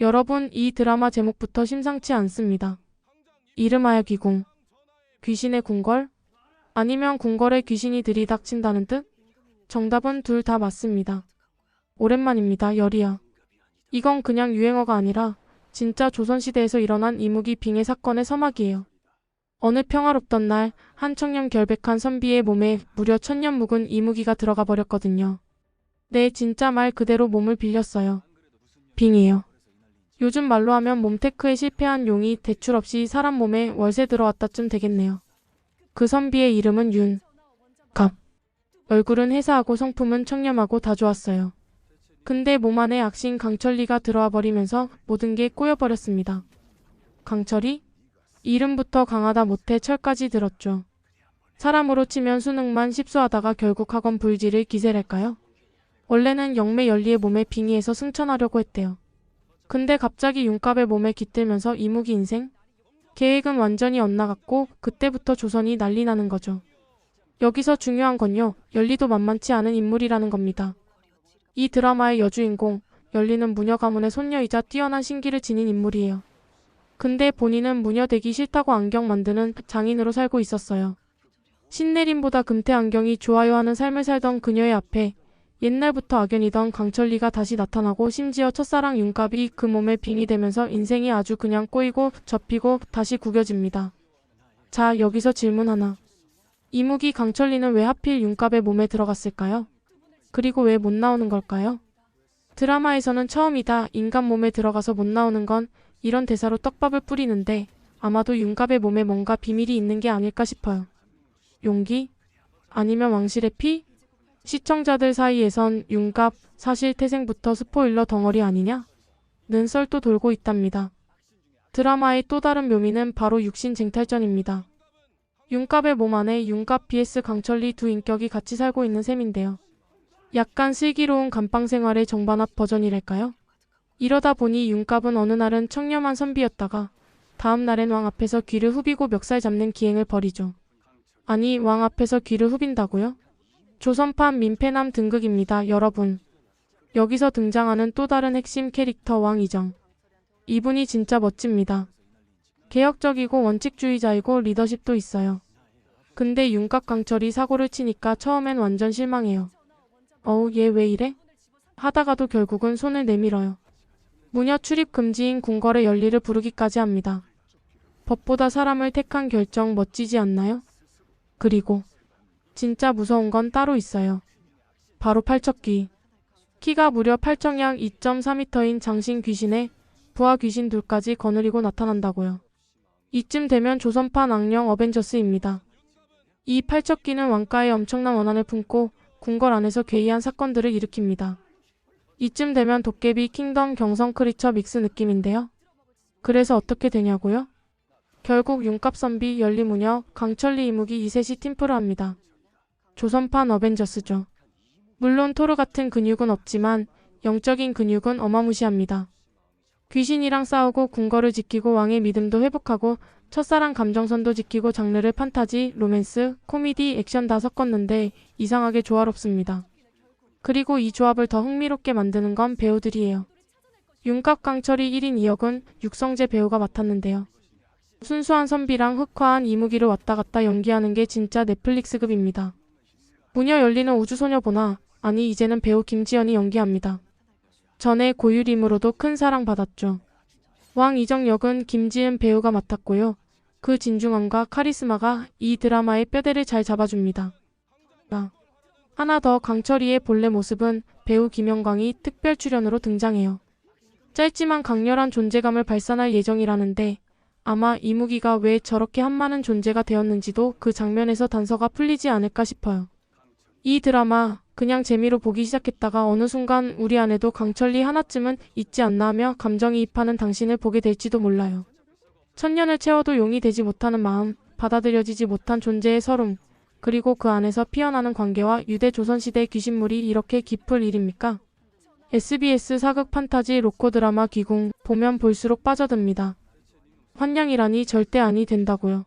여러분, 이 드라마 제목부터 심상치 않습니다. 이름하여 귀궁. 귀신의 궁궐? 아니면 궁궐에 귀신이 들이닥친다는 뜻? 정답은 둘 다 맞습니다. 오랜만입니다, 열이야. 이건 그냥 유행어가 아니라 진짜 조선시대에서 일어난 이무기 빙의 사건의 서막이에요. 어느 평화롭던 날, 한 청년 결백한 선비의 몸에 무려 천년 묵은 이무기가 들어가 버렸거든요. 네, 진짜 말 그대로 몸을 빌렸어요. 빙이에요. 요즘 말로 하면 몸테크에 실패한 용이 대출 없이 사람 몸에 월세 들어왔다쯤 되겠네요. 그 선비의 이름은 윤. 갑. 얼굴은 해사하고 성품은 청렴하고 다 좋았어요. 근데 몸 안에 악신 강철리가 들어와 버리면서 모든 게 꼬여버렸습니다. 강철이? 이름부터 강하다 못해 철까지 들었죠. 사람으로 치면 수능만 십수하다가 결국 학원 불지를 기세랄까요? 원래는 영매 연리의 몸에 빙의해서 승천하려고 했대요. 근데 갑자기 윤갑의 몸에 깃들면서 이무기 인생? 계획은 완전히 엇나갔고 그때부터 조선이 난리 나는 거죠. 여기서 중요한 건요. 연리도 만만치 않은 인물이라는 겁니다. 이 드라마의 여주인공 연리는 무녀 가문의 손녀이자 뛰어난 신기를 지닌 인물이에요. 근데 본인은 무녀 되기 싫다고 안경 만드는 장인으로 살고 있었어요. 신내림보다 금태 안경이 좋아요 하는 삶을 살던 그녀의 앞에 옛날부터 악연이던 강철리가 다시 나타나고 심지어 첫사랑 윤갑이 그 몸에 빙이 되면서 인생이 아주 그냥 꼬이고 접히고 다시 구겨집니다. 자, 여기서 질문 하나. 이무기 강철리는 왜 하필 윤갑의 몸에 들어갔을까요? 그리고 왜 못 나오는 걸까요? 드라마에서는 처음이다 인간 몸에 들어가서 못 나오는 건 이런 대사로 떡밥을 뿌리는데 아마도 윤갑의 몸에 뭔가 비밀이 있는 게 아닐까 싶어요. 용기? 아니면 왕실의 피? 시청자들 사이에선 윤갑 사실 태생부터 스포일러 덩어리 아니냐? 는 썰도 돌고 있답니다. 드라마의 또 다른 묘미는 바로 육신 쟁탈전입니다. 윤갑의 몸 안에 윤갑 vs 강철리 두 인격이 같이 살고 있는 셈인데요. 약간 슬기로운 감방 생활의 정반합 버전이랄까요? 이러다 보니 윤갑은 어느 날은 청렴한 선비였다가 다음 날엔 왕 앞에서 귀를 후비고 멱살 잡는 기행을 벌이죠. 아니, 왕 앞에서 귀를 후빈다고요? 조선판 민폐남 등극입니다, 여러분. 여기서 등장하는 또 다른 핵심 캐릭터 왕이정. 이분이 진짜 멋집니다. 개혁적이고 원칙주의자이고 리더십도 있어요. 근데 윤갑 강철이 사고를 치니까 처음엔 완전 실망해요. 어우, 얘 왜 이래? 하다가도 결국은 손을 내밀어요. 무녀 출입 금지인 궁궐의 연리를 부르기까지 합니다. 법보다 사람을 택한 결정 멋지지 않나요? 그리고 진짜 무서운 건 따로 있어요. 바로 팔척귀. 키가 무려 8정약 2.4m인 장신 귀신에 부하 귀신 둘까지 거느리고 나타난다고요. 이쯤 되면 조선판 악령 어벤져스입니다. 이 팔척귀는 왕가의 엄청난 원한을 품고 궁궐 안에서 괴이한 사건들을 일으킵니다. 이쯤 되면 도깨비 킹덤 경성 크리처 믹스 느낌인데요. 그래서 어떻게 되냐고요? 결국 윤갑 선비, 연리무녀, 강철리 이무기 이셋이 팀플을 합니다. 조선판 어벤져스죠. 물론 토르 같은 근육은 없지만 영적인 근육은 어마무시합니다. 귀신이랑 싸우고 궁궐을 지키고 왕의 믿음도 회복하고 첫사랑 감정선도 지키고 장르를 판타지, 로맨스, 코미디, 액션 다 섞었는데 이상하게 조화롭습니다. 그리고 이 조합을 더 흥미롭게 만드는 건 배우들이에요. 윤갑 강철이 1인 2역은 육성재 배우가 맡았는데요. 순수한 선비랑 흑화한 이무기를 왔다 갔다 연기하는 게 진짜 넷플릭스급입니다. 무녀 열리는 우주소녀 보나 아니 이제는 배우 김지연이 연기합니다. 전에 고유림으로도 큰 사랑 받았죠. 왕 이정 역은 김지은 배우가 맡았고요. 그 진중함과 카리스마가 이 드라마의 뼈대를 잘 잡아줍니다. 아, 하나 더 강철이의 본래 모습은 배우 김영광이 특별 출연으로 등장해요. 짧지만 강렬한 존재감을 발산할 예정이라는데 아마 이무기가 왜 저렇게 한많은 존재가 되었는지도 그 장면에서 단서가 풀리지 않을까 싶어요. 이 드라마 그냥 재미로 보기 시작했다가 어느 순간 우리 안에도 강철리 하나쯤은 있지 않나 하며 감정이 입하는 당신을 보게 될지도 몰라요. 천년을 채워도 용이 되지 못하는 마음, 받아들여지지 못한 존재의 서름, 그리고 그 안에서 피어나는 관계와 유대 조선시대 귀신물이 이렇게 깊을 일입니까? SBS 사극 판타지 로코 드라마 귀궁 보면 볼수록 빠져듭니다. 환영이라니 절대 아니 된다고요.